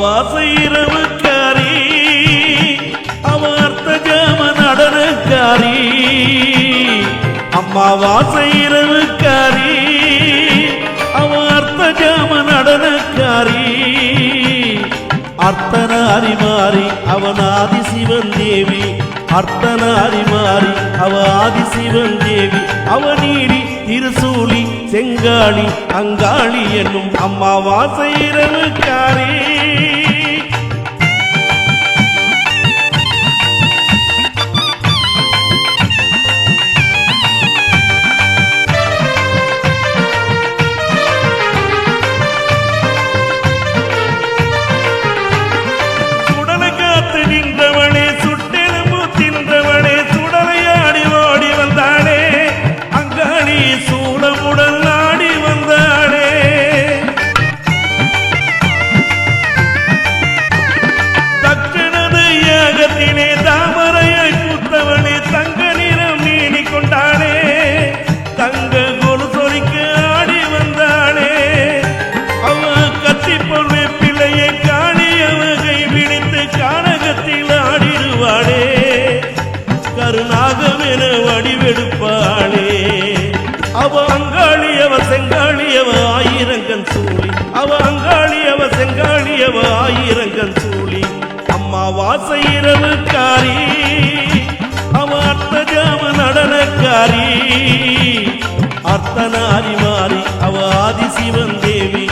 அம்மாவாசை இரவுக்காரி அவ ஜாம நடனக்காரி. அம்மாவாசை இரவுக்காரி அர்த்தன அறிமாறி அவன் ஆதிசிவன் தேவி. அர்த்தன அறிமாறி அவ ஆதிசிவன் தேவி. அவநீடி திருசூலி செங்காளி அங்காளி என்னும் அம்மாவாசை இரவுக்காரி அம்மா வாச இரவுக்காரி அவ அர்த்த ஜாம நடனக்காரி. அர்த்தனாரி மாறி அவ ஆதி சிவன் தேவி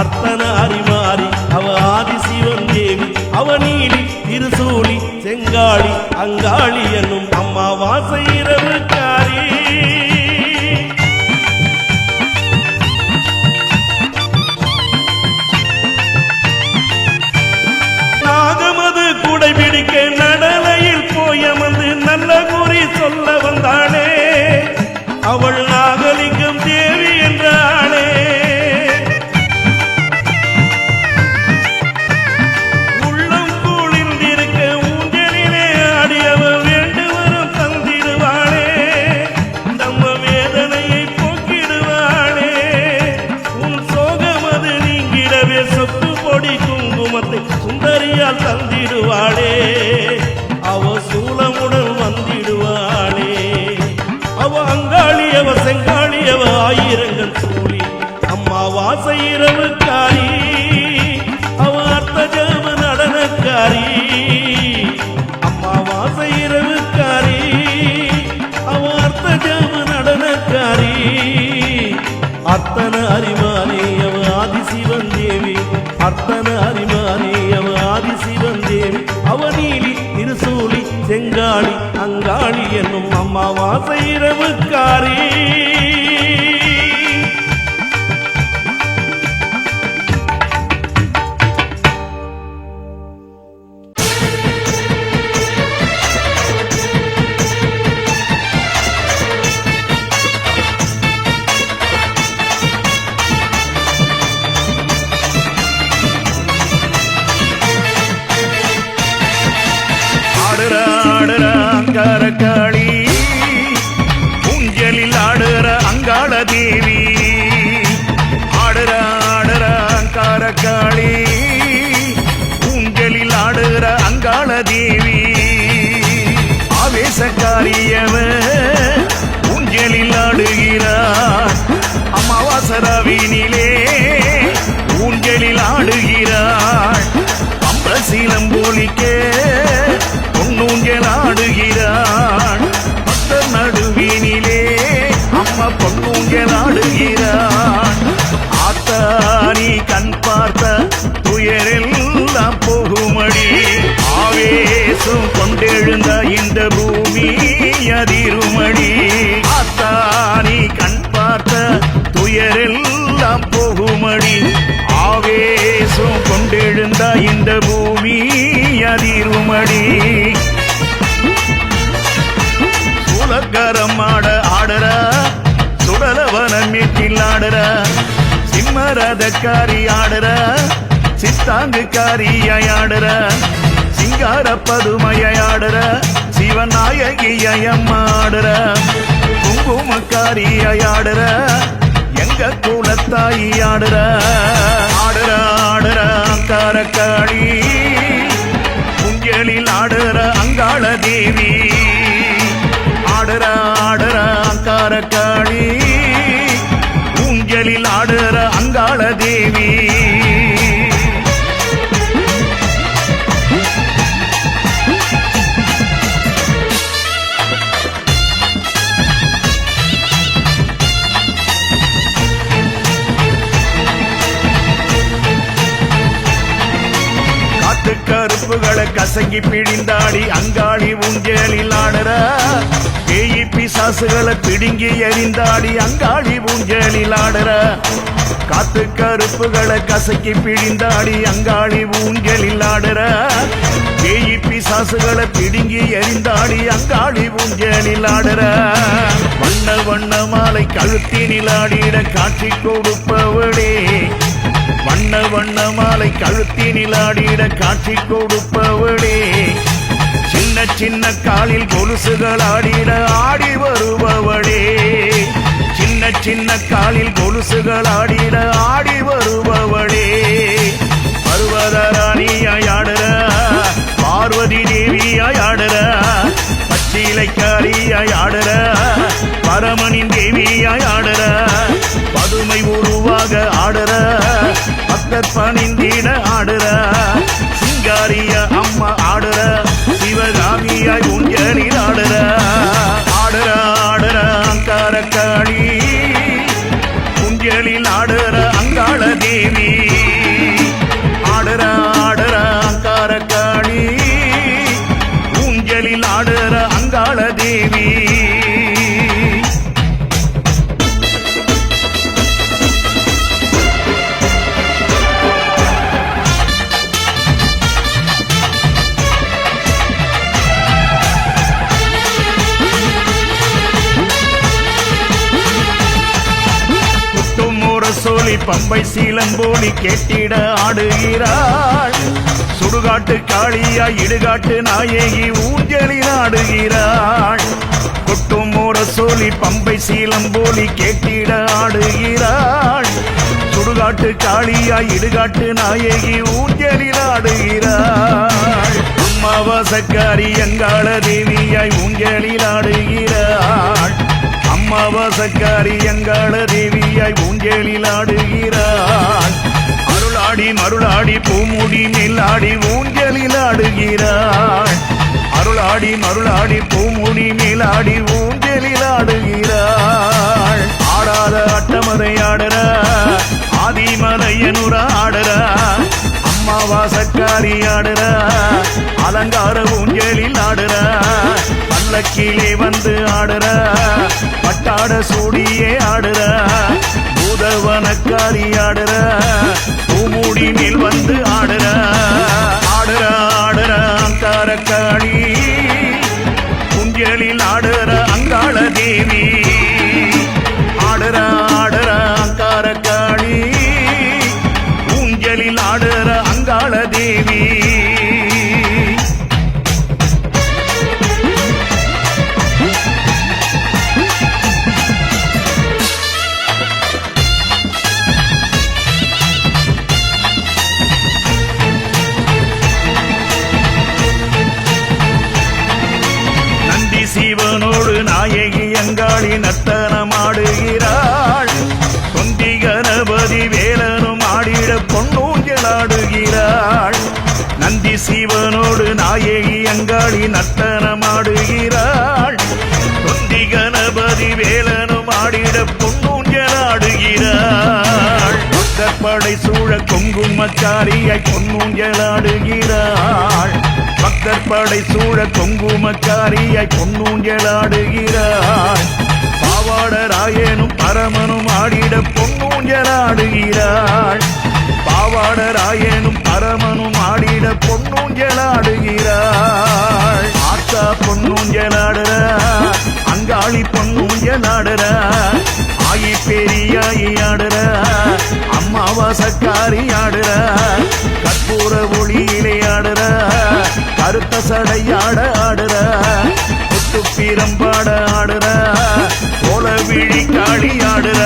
அர்த்தனாரி மாறி அவ ஆதி சிவன் தேவி. அவ நீலி திருசூலி செங்காளி அங்காளி என்னும் அம்மா வாசையில் அர்த்தன அறிமானி அவ ஆதிசிவன் தேவி. அர்த்தன அறிமானி அவ ஆதிசிவன் தேவி. அவநீலி திருசூலி செங்காளி அங்காளி என்னும் அம்மா வாச இரவுக்காரி. அலங்கார காளி ஊஞ்சலில் ஆடுற அங்காள தேவி ஆடுற ஆடுற அங்கார காளி ஊஞ்சலில் ஆடுற அங்காள தேவி. ஆவேசக்காரியவ பொன்னூஞ்சல் ஆடுகிறாள் கண் பார்த்த துயரெல்லாம் போகுமடி. ஆவேசம் கொண்டெழுந்த இந்த பூமி அதிருமடி. ஆத்தாரி கண் பார்த்த துயரெல்லாம் போகுமடி. ஆவேசம் ரதக்காரி ஆடுற சித்தாங்கு காரியாடுற சிங்கார பதுமையாடுற சிவநாயகியம்மாடுற குங்குமக்காரியாடுற எங்க குலத்தாயியாடுற ஆடுற ஆடுற அங்காரக்காளி குஞ்சலில் ஆடுற அங்காள தேவி ஆடுற கனவுகளை கசங்கி பிழிந்தாடி அங்காடி ஊஞ்சலில் ஆடுற பேயி பிசாசுகளை பிடுங்கி எறிந்தாடி அங்காடி ஊஞ்சலில் ஆடுற காத்து கருப்புகளை கசக்கி பிழிந்தாடி அங்காளி ஊஞ்சலில் ஆடுற பேயி பிசாசுகளை பிடுங்கி எரிந்தாடி அங்காளி ஊஞ்சலில் ஆடுற. வண்ண வண்ண மாலை கழுத்தினில் ஆடிட காட்சி கொடுப்பவளே வண்ண வண்ண மாலை கழுத்தினில் ஆடிட காட்சி கொடுப்பவளே. சின்ன சின்ன காலில் கொலுசுகள் ஆடிட ஆடி வருபவளே. சின்ன சின்ன காலில் கொலுசுகள் ஆடிட ஆடி வருபவளே. பருவதராணியாயாடுற பார்வதி தேவியாயாடுற பச்சிலைக்காரியாயாடுற பரமனின் தேவியாயாடுற பக்தர் முரசொலி பம்பை சீலம்போலி கேட்டிட ஆடுகிறாள். சுடுகாட்டு காளியாய் இடுகாட்டு நாயகி ஊஞ்சலில் ஆடுகிறாள் கொட்டும் சோழி பம்பை சீலம் போலி கேட்டிட ஆடுகிறாள். சுடுகாட்டு காளியாய் இடுகாட்டு நாயகி ஊஞ்சலில் ஆடுகிறாள் அம்மாவாசக்காரி அங்காள தேவியாய் ஊஞ்சலில் ஆடுகிறாள் அமாவாசக்காரி அங்காள தேவியாய் ஊஞ்சலில் ஆடுகிறாள். அருளாடி மருளாடி பூமுடி மேலாடி ஊஞ்சலில் ஆடுகிறாள். அருளாடி மருளாடி பூமுடி மேலாடி ஊஞ்சலில் ஆடுகிறாள். ஆடாத அட்டமதை ஆடுற ஆதிமலையனுர ஆடுற அம்மாவாசக்காரி ஆடுற அலங்கார ஊஞ்சலில் ஆடுற நல்ல கீழே வந்து ஆடுற. பட்டாட சூடியே ஆடுற. பூதவனக்காரி ஆடுற. பூமுடி மேல் வந்து ஆடுற. ஆடுற ஆடுற அங்காரக்காளி. குஞ்சலில் ஆடுற அங்காள தேவி பொன்னூஞ்சலாடுகிறாள் நந்தி சிவனோடு நாயகி அங்காளி நட்டனமாடுகிறாள் தொந்தி கணபதி வேலனும் ஆடிட பொன்னூஞ்சலாடுகிறாள் படை சூழ குங்குமச்சாரியாய் பொன்னூஞ்சலாடுகிறாள் பக்தர் படை சூழ குங்குமச்சாரியாய் பொன்னூஞ்சலாடுகிறாள் பாவாடராயனும் பரமனும் ஆடிட பொன்னூஞ்சலாடுகிறாள் பாவாட ராயனும் பரமனும் ஆடிட பொன்னூஞ்சலாடுகிறாள் ஆத்தா பொன்னூஞ்சலாடுற அங்காளி பொன்னூஞ்சலாடுற ஆயி பெரியாயி ஆடுற அம்மாவாசக்காரி ஆடுற கற்பூர ஒளியிலே ஆடுற கருத்த சடையாட ஆடுற முத்து பீரம்பாட ஆடுற கோல விழி காளி ஆடுற.